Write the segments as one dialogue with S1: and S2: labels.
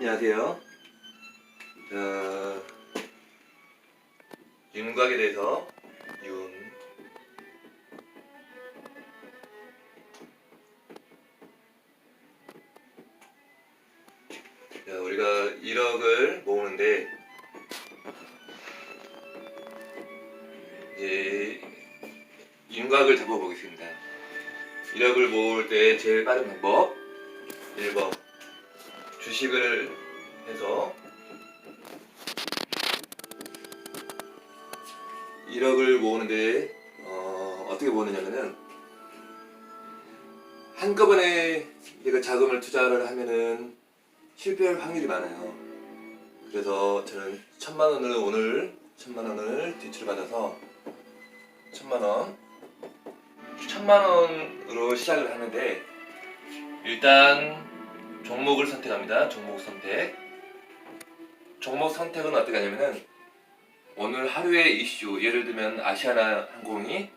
S1: 안녕하세요. 자, 윤곽에 대해서 윤 자, 우리가 1억을 모으는데 이제 윤곽을 잡아보겠습니다. 1억을 모을 때 제일 빠른 방법 1번 주식을 해서 1억을 모으는데 어, 어떻게 모으느냐면은 한꺼번에 내가 자금을 투자를 하면은 실패할 확률이 많아요. 그래서 저는 천만 원을 오늘 천만 원을 대출을 받아서 천만 원 천만 원으로 시작을 하는데 일단 종목을 선택합니다. 종목 선택. 종목 선택은 어떻게 하냐면은 오늘 하루의 이슈 예를 들면 아시아나 항공이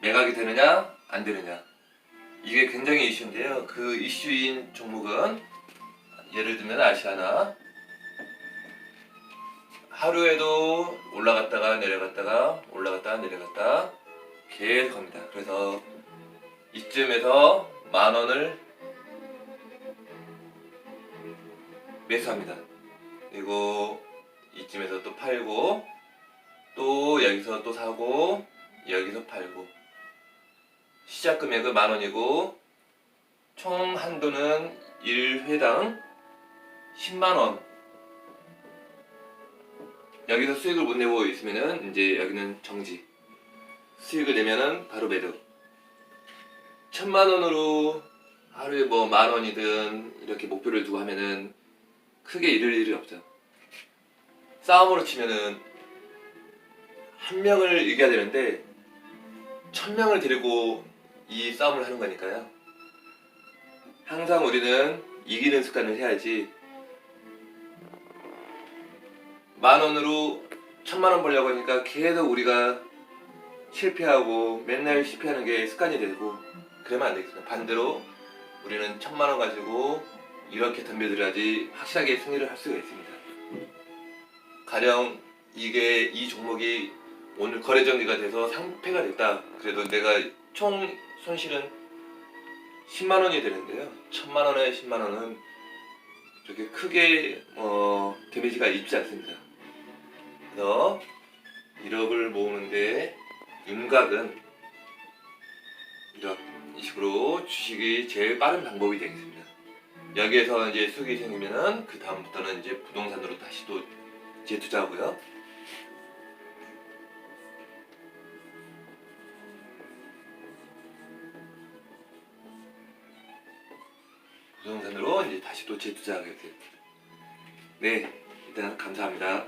S1: 매각이 되느냐 안 되느냐 이게 굉장히 이슈인데요. 그 이슈인 종목은 예를 들면 아시아나 하루에도 올라갔다가 내려갔다가 올라갔다가 내려갔다 계속 합니다. 그래서 이쯤에서 만 원을 매수합니다. 그리고 이쯤에서 또 팔고 또 여기서 또 사고 여기서 팔고 시작 금액은 만 원이고 총 한도는 1회당 10만 원. 여기서 수익을 못 내고 있으면은 이제 여기는 정지. 수익을 내면은 바로 매도. 천만 원으로 하루에 뭐 만 원이든 이렇게 목표를 두고 하면은 크게 잃을 일이 없죠. 싸움으로 치면은 한 명을 이겨야 되는데 천 명을 데리고 이 싸움을 하는 거니까요. 항상 우리는 이기는 습관을 해야지. 만 원으로 천만 원 벌려고 하니까 계속 우리가 실패하고 맨날 실패하는 게 습관이 되고 그러면 안 되겠습니다. 반대로 우리는 천만 원 가지고 이렇게 덤벼들어야지 확실하게 승리를 할 수가 있습니다. 가령 이게 이 종목이 오늘 거래 정리가 돼서 상패가 됐다. 그래도 내가 총 손실은 10만 원이 되는데요. 천만 원에 10만 원은 그렇게 크게 어, 데미지가 입지 않습니다. 그래서 1억을 모으는데 윤곽은 이런 식으로 주식이 제일 빠른 방법이 되겠습니다. 여기에서 이제 수익이 생기면은 그 다음부터는 이제 부동산으로 다시 또 재투자하고요. 부동산으로 이제 다시 또 재투자하게 됩니다. 네, 일단 감사합니다.